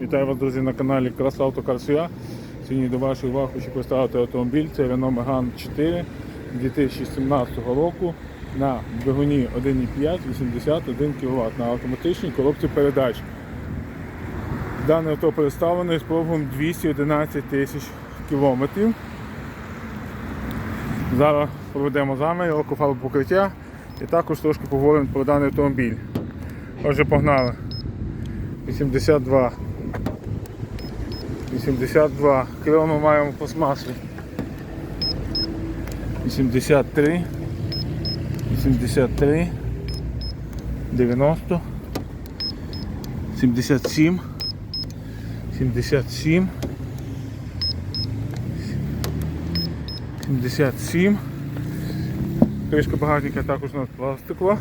Вітаю вас, друзі, на каналі Красавто Карсуя. Сьогодні до вашої уваги хочу представити автомобіль. Це Renault Megane 4 2017 року на двигуні 1,5 81 кВт на автоматичній коробці передач. Дане авто представлене з пробігом 211 тисяч кілометрів. Зараз проведемо замір, лакофарб покриття і також трошки поговоримо про даний автомобіль. Отже, погнали. 82. 82. Крило ми маємо пластмасові. 83. 83. 90. 77. 77. 77. Кришка багажника також у нас пластикова.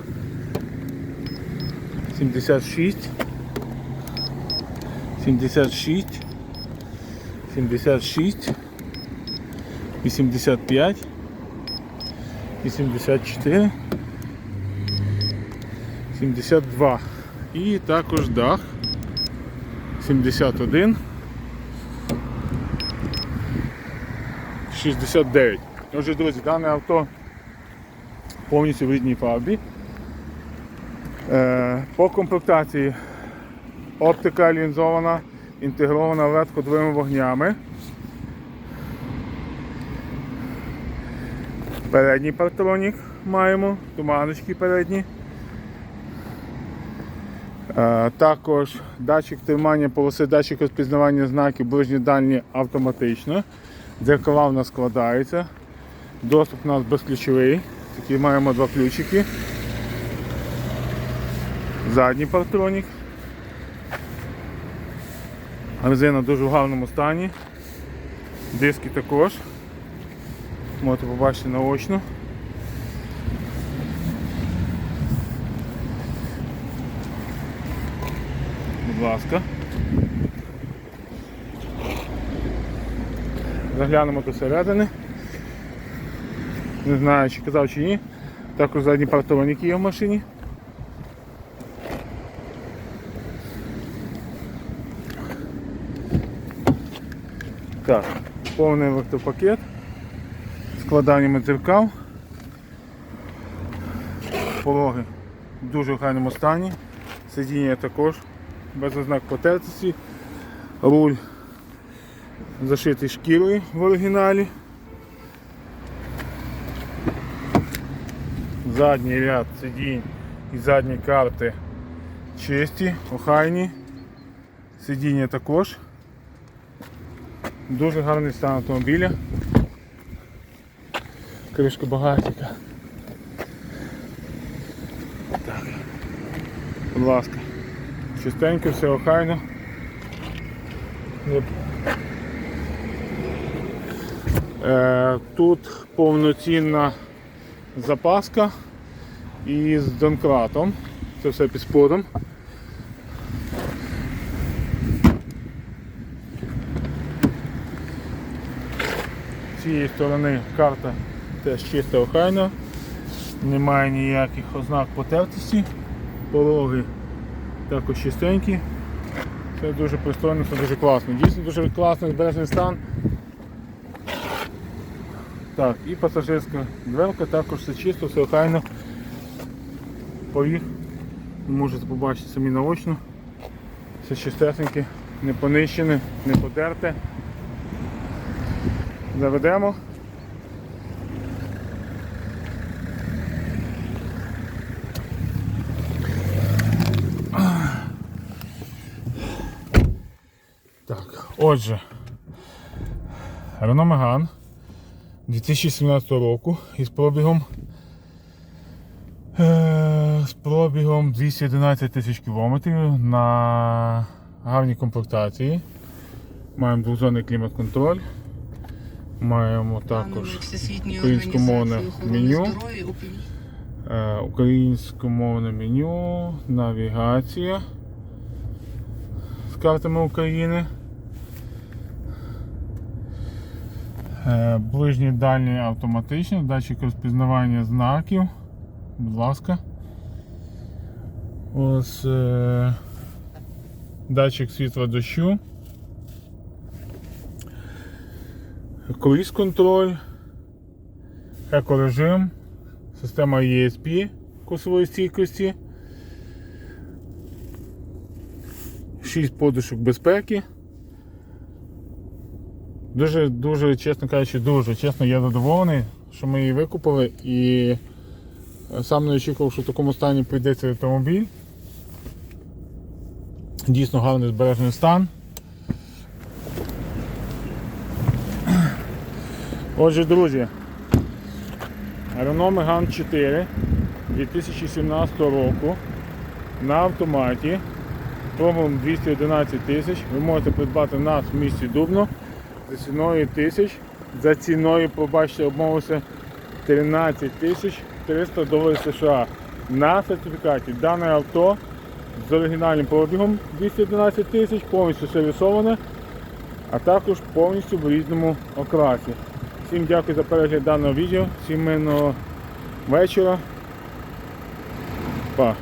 76. 76, 76, 85, 84, 72 і також дах 71, 69. Отже, друзі, дане авто повністю в рідній фарбі. Е, По комплектації Оптика лінзована, інтегрована led ходовими вогнями. Передній партронік маємо, туманочки передні. Е, Також датчик тримання полоси, датчик розпізнавання знаків ближні дальні автоматично. Дзеркала в нас складаються. Доступ у нас безключовий. Такий маємо два ключики. Задній партронік. Резина дуже в гарному стані. Диски також. Можете побачити наочно. Будь ласка. Заглянемо до середини. Не знаю, чи казав чи ні. Також задні партованіки є в машині. Так, повний електропакет, складаннями дзеркал, пороги в дуже гарному стані, сидіння також без ознак потертості, руль зашитий шкірою в оригіналі. Задній ряд сидінь і задні карти чисті, охайні, сидіння також. Дуже гарний стан автомобіля. Кришка багатіка. Так. Будь ласка. Чистенько, все охайно. Е, Тут повноцінна запаска із донкратом. Це все під сподом. Цієї сторони карта теж чиста охайна, немає ніяких ознак потертості, пороги також чистенькі. Все дуже пристойно, все дуже класно. Дійсно дуже класний збережений стан. Так, і пасажирська дверка також все чисто, все охайно. Ви можете побачити самі наочно. Все чистесеньке, не понищене, не подерте. Заведемо. Так, отже, Renault Megane 2017 року із пробігом е, з пробігом 211 тисяч кілометрів на гарній комплектації. Маємо двозонний клімат-контроль. Маємо також українськомовне меню. Е, Українськомовне меню, навігація з картами України. Е, Ближні дальні автоматичні, датчик розпізнавання знаків. Будь ласка. Ось е, датчик світла дощу, круїз контроль, екорежим, система ESP косової стійкості, 6 подушок безпеки. Дуже, дуже, чесно кажучи, дуже чесно, я задоволений, що ми її викупили і сам не очікував, що в такому стані прийде цей автомобіль. Дійсно гарний збережений стан. Отже, друзі, Renault Megane 4 2017 року на автоматі пробом 211 тисяч. Ви можете придбати нас в місті Дубно за ціною тисяч. За ціною, побачите, обмовився 13 тисяч 300 доларів США. На сертифікаті дане авто з оригінальним пробігом 211 тисяч, повністю сервісоване, а також повністю в різному окрасі. Всім дякую за перегляд даного відео, всім вечора. Па.